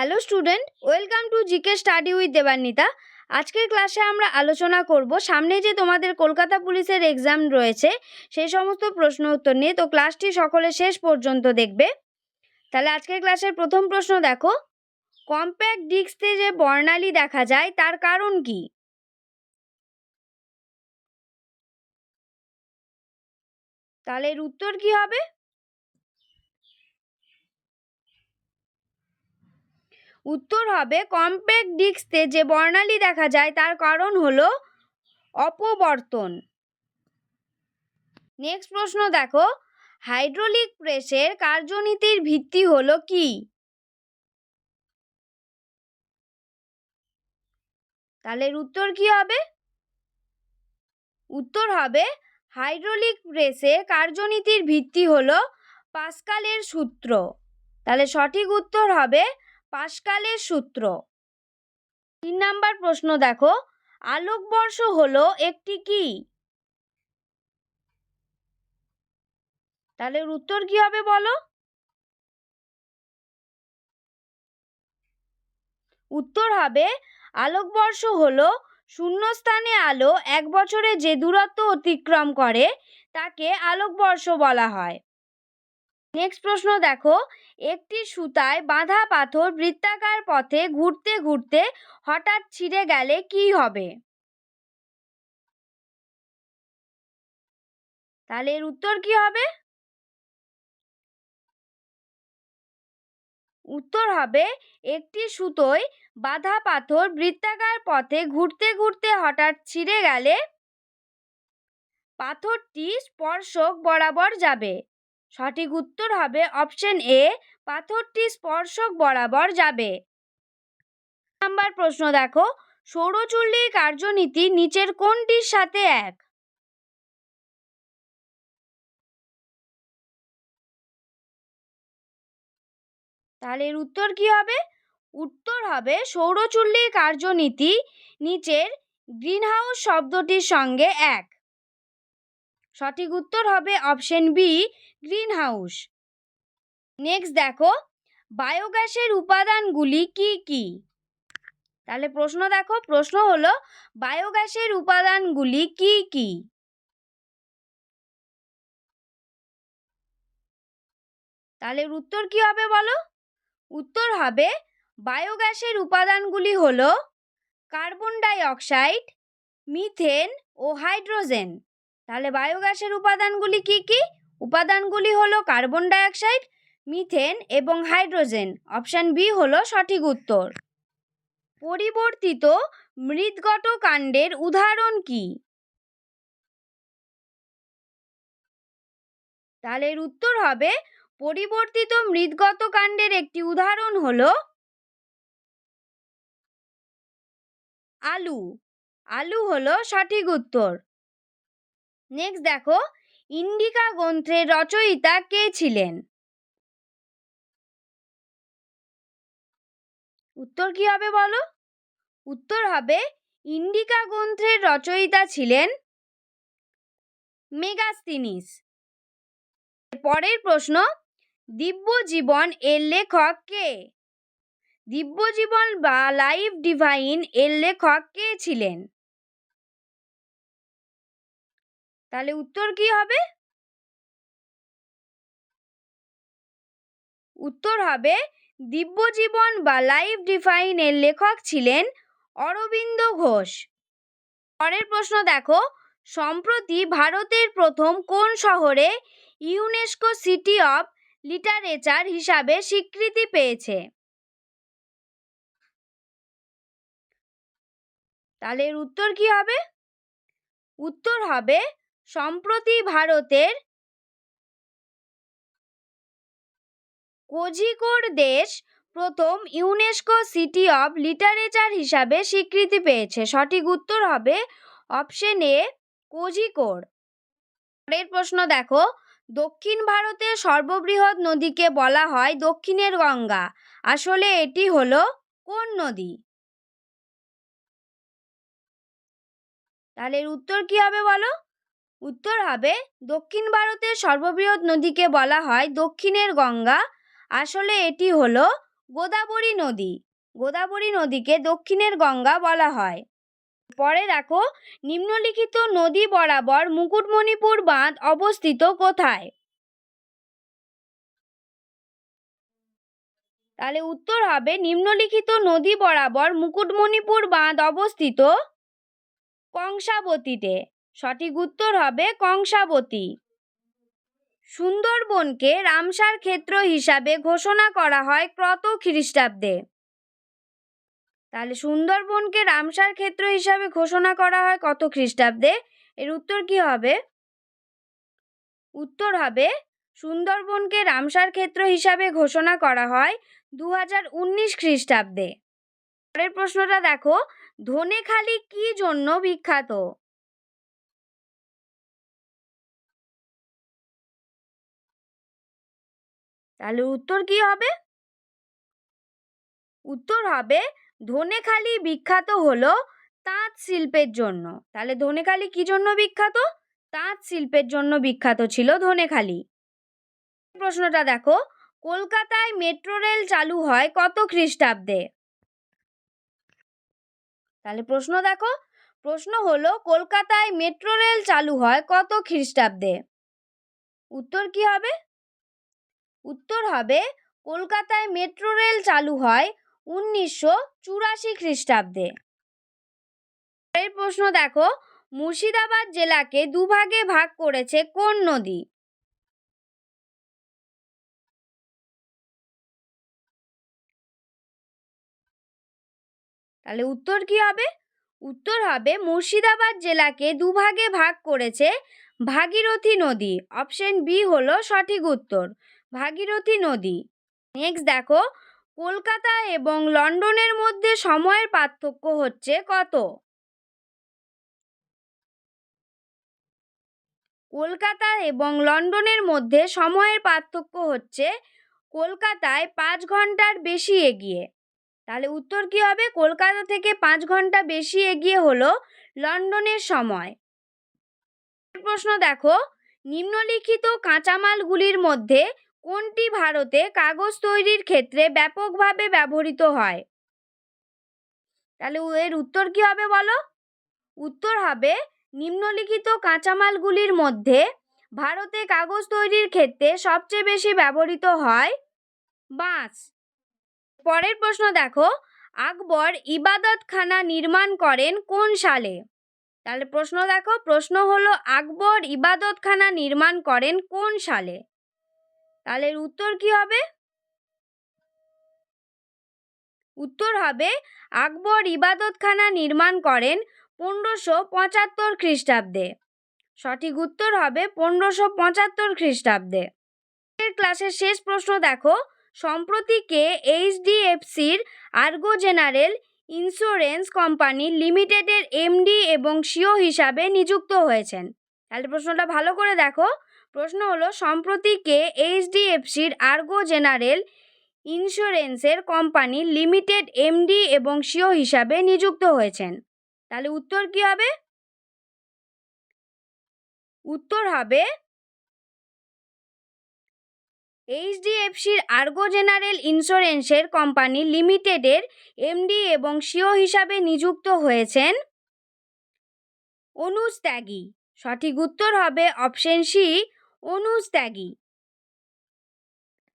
Hello student, welcome to GK study with Debanwita. আজকের ক্লাসে আমরা আলোচনা করব, সামনে যে তোমাদের কলকাতা পুলিশের এক্সাম রয়েছে, সেই সমস্ত প্রশ্ন উত্তর নিয়ে। তো ক্লাসটি সকলে শেষ পর্যন্ত দেখবে। তাহলে আজকের ক্লাসের প্রথম প্রশ্ন দেখো। কম্প্যাক্ট ডিস্কতে যে বর্ণালী দেখা যায়, তার কারণ কি? তাহলে এর উত্তর কি হবে? উত্তর হবে কম্প্যাক্ট ডিস্কে যে বর্ণালী দেখা যায় তার কারণ হলো অপবর্তন। নেক্সট প্রশ্ন দেখো, হাইড্রোলিক প্রেসের কার্যনীতির ভিত্তি হলো কি? তাহলে উত্তর কি হবে? উত্তর হবে, হাইড্রোলিক প্রেসের কার্যনীতির ভিত্তি হলো পাস্কালের সূত্র। তাহলে সঠিক উত্তর হবে পাস্কালের সূত্র। তিন নাম্বার প্রশ্ন দেখো। আলোকবর্ষ হলো একটি কি? তাহলে উত্তর কি হবে বলো? উত্তর হবে, আলোকবর্ষ হলো শূন্যস্থানে আলো এক বছরে যে দূরত্ব অতিক্রম করে, তাকে আলোকবর্ষ বলা হয়। নেক্সট প্রশ্ন দেখো। একটি সুতায় বাঁধা পাথর বৃত্তাকার পথে ঘুরতে ঘুরতে হঠাৎ ছিঁড়ে গেলে কি হবে? তাহলে এর উত্তর কি হবে? উত্তর হবে, একটি সুতোয় বাঁধা পাথর বৃত্তাকার পথে ঘুরতে ঘুরতে হঠাৎ ছিঁড়ে গেলে পাথরটি স্পর্শক বরাবর যাবে। সঠিক উত্তর হবে অপশন এ পাথরটি স্পর্শক বরাবর যাবে। নাম্বার প্রশ্ন দেখো, সৌরচুল্লির কার্যনীতি নিচের কোনটির সাথে এক? তাহলে এর উত্তর কি হবে? উত্তর হবে সৌরচুল্লির কার্যনীতি নিচের গ্রিনহাউস শব্দটির সঙ্গে এক। সঠিক উত্তর হবে অপশন বি গ্রিনহাউস নেক্সট দেখো বায়োগ্যাসের উপাদানগুলি কি কি? তাহলে প্রশ্ন দেখো, প্রশ্ন হলো বায়োগ্যাসের উপাদানগুলি কি কি? তাহলে উত্তর কি হবে বলো? উত্তর হবে বায়োগ্যাসের উপাদানগুলি হলো কার্বন ডাই অক্সাইড মিথেন ও হাইড্রোজেন তাহলে বায়োগ্যাসের উপাদানগুলি কি কি? উপাদানগুলি হলো কার্বন ডাইঅক্সাইড, মিথেন এবং হাইড্রোজেন। অপশান বি হলো সঠিক উত্তর। পরিবর্তিত মৃৎগত কাণ্ডের উদাহরণ কি? তাহলে উত্তর হবে, পরিবর্তিত মৃৎগত কাণ্ডের একটি উদাহরণ হলো আলু। আলু হলো সঠিক উত্তর। নেক্সট দেখো, ইন্ডিকা গ্রন্থের রচয়িতা কে ছিলেন? উত্তর কি হবে বলো? উত্তর হবে ইন্ডিকা গ্রন্থের রচয়িতা ছিলেন মেগাস্তিনিস। পরের প্রশ্ন দিব্য জীবন এর লেখক কে? দিব্য জীবন বা লাইফ ডিভাইন এর লেখক কে ছিলেন? তাহলে উত্তর কি হবে? উত্তর হবে, দিব্যজীবন বা লাইফ ডিফাইন এর লেখক ছিলেন অরবিন্দ ঘোষ। পরের প্রশ্ন দেখো, সম্প্রতি ভারতের প্রথম কোন শহরে ইউনেস্কো সিটি অফ লিটারেচার হিসাবে স্বীকৃতি পেয়েছে? তাহলে উত্তর কি হবে? উত্তর হবে সম্প্রতি ভারতের কোঝিকোড দেশ প্রথম ইউনেস্কো সিটি অফ লিটারেচার হিসাবে স্বীকৃতি পেয়েছে। সঠিক উত্তর হবে অপশন এ কোঝিকোড। পরের প্রশ্ন দেখো। দক্ষিণ ভারতের সর্ববৃহৎ নদীকে বলা হয় দক্ষিণের গঙ্গা। আসলে এটি হলো কোন নদী? তাহলে উত্তর কি হবে বলো? উত্তর হবে, দক্ষিণ ভারতের সর্ববৃহৎ নদীকে বলা হয় দক্ষিণের গঙ্গা। আসলে এটি হলো গোদাবরী নদী। গোদাবরী নদীকে দক্ষিণের গঙ্গা বলা হয়। পরে দেখো, নিম্নলিখিত নদী বরাবর মুকুটমণিপুর বাঁধ অবস্থিত কোথায়? তাহলে উত্তর হবে, নিম্নলিখিত নদী বরাবর মুকুটমণিপুর বাঁধ অবস্থিত কংসাবতীতে। সঠিক উত্তর হবে কংসাবতী। সুন্দরবনকে রামসার ক্ষেত্র হিসাবে ঘোষণা করা হয় কত খ্রিস্টাব্দে। তাহলে সুন্দরবনকে রামসার ক্ষেত্র হিসাবে ঘোষণা করা হয় কত খ্রিস্টাব্দে? এর উত্তর কি হবে? উত্তর হবে সুন্দরবনকে রামসার ক্ষেত্র হিসাবে ঘোষণা করা হয় দু উনিশ খ্রিস্টাব্দে। পরের প্রশ্নটা দেখো, ধনেখালি কি জন্য বিখ্যাত? তাহলে উত্তর কি হবে? উত্তর হবে, ধনেখালি বিখ্যাত হলো তাঁত শিল্পের জন্য। তাহলে ধনেখালি কি জন্য বিখ্যাত? তাঁত শিল্পের জন্য বিখ্যাত ছিল ধনেখালি। প্রশ্নটা দেখো, কলকাতায় মেট্রো রেল চালু হয় কত খ্রিস্টাব্দে? তাহলে প্রশ্ন দেখো, প্রশ্ন হলো, কলকাতায় মেট্রো রেল চালু হয় কত খ্রিস্টাব্দে? উত্তর কি হবে? উত্তর হবে, কলকাতায় মেট্রো রেল চালু হয় উনিশশো চুরাশি খ্রিস্টাব্দে। এর প্রশ্ন দেখো, মুর্শিদাবাদ জেলাকে দুভাগে ভাগ করেছে কোন নদী? তাহলে উত্তর কি হবে? উত্তর হবে মুর্শিদাবাদ জেলাকে দুভাগে ভাগ করেছে ভাগীরথী নদী। অপশন বি হলো সঠিক উত্তর। ভাগীরথী নদী। নেক্সট দেখো, কলকাতা এবং লন্ডনের মধ্যে সময়ের পার্থক্য হচ্ছে কত? কলকাতা এবং লন্ডনের মধ্যে সময়ের পার্থক্য হচ্ছে কলকাতায় পাঁচ ঘণ্টার বেশি এগিয়ে। তাহলে উত্তর কি হবে? কলকাতা থেকে পাঁচ ঘণ্টা বেশি এগিয়ে হলো লন্ডনের সময়। প্রশ্ন দেখো, নিম্নলিখিত কাঁচামালগুলির মধ্যে কোনটি ভারতে কাগজ তৈরির ক্ষেত্রে ব্যাপকভাবে ব্যবহৃত হয়? তাহলে এর উত্তর কি হবে বলো? উত্তর হবে, নিম্নলিখিত কাঁচামালগুলির মধ্যে ভারতে কাগজ তৈরির ক্ষেত্রে সবচেয়ে বেশি ব্যবহৃত হয় বাঁশ। পরের প্রশ্ন দেখো, আকবর ইবাদতখানা নির্মাণ করেন কোন সালে? তাহলে প্রশ্ন দেখো, প্রশ্ন হলো, আকবর ইবাদতখানা নির্মাণ করেন কোন সালে? তাহলে এর উত্তর কি হবে? উত্তর হবে, আকবর ইবাদতখানা নির্মাণ করেন পনেরোশো পঁচাত্তর খ্রিস্টাব্দে। সঠিক উত্তর হবে পনেরোশো পঁচাত্তর খ্রিস্টাব্দে। ক্লাসের শেষ প্রশ্ন দেখো। সম্প্রতি কে এইচডিএফসির আর্গো জেনারেল ইন্স্যুরেন্স কোম্পানি লিমিটেডের এমডি এবং সিও হিসাবে নিযুক্ত হয়েছেন। তাহলে প্রশ্নটা ভালো করে দেখো। প্রশ্ন হলো, সম্প্রতি কে এইচডিএফসির আর্গো জেনারেল ইন্স্যুরেন্সের কোম্পানি লিমিটেড এমডি এবং সিও হিসাবে নিযুক্ত হয়েছেন? তাহলে উত্তর কি হবে? উত্তর হবে এইচডিএফসির আর্গো জেনারেল ইন্স্যুরেন্সের কোম্পানি লিমিটেডের এমডি এবং সিও হিসাবে নিযুক্ত হয়েছেন অনুজ ত্যাগী। সঠিক উত্তর হবে অপশন সি অনুজ ত্যাগী।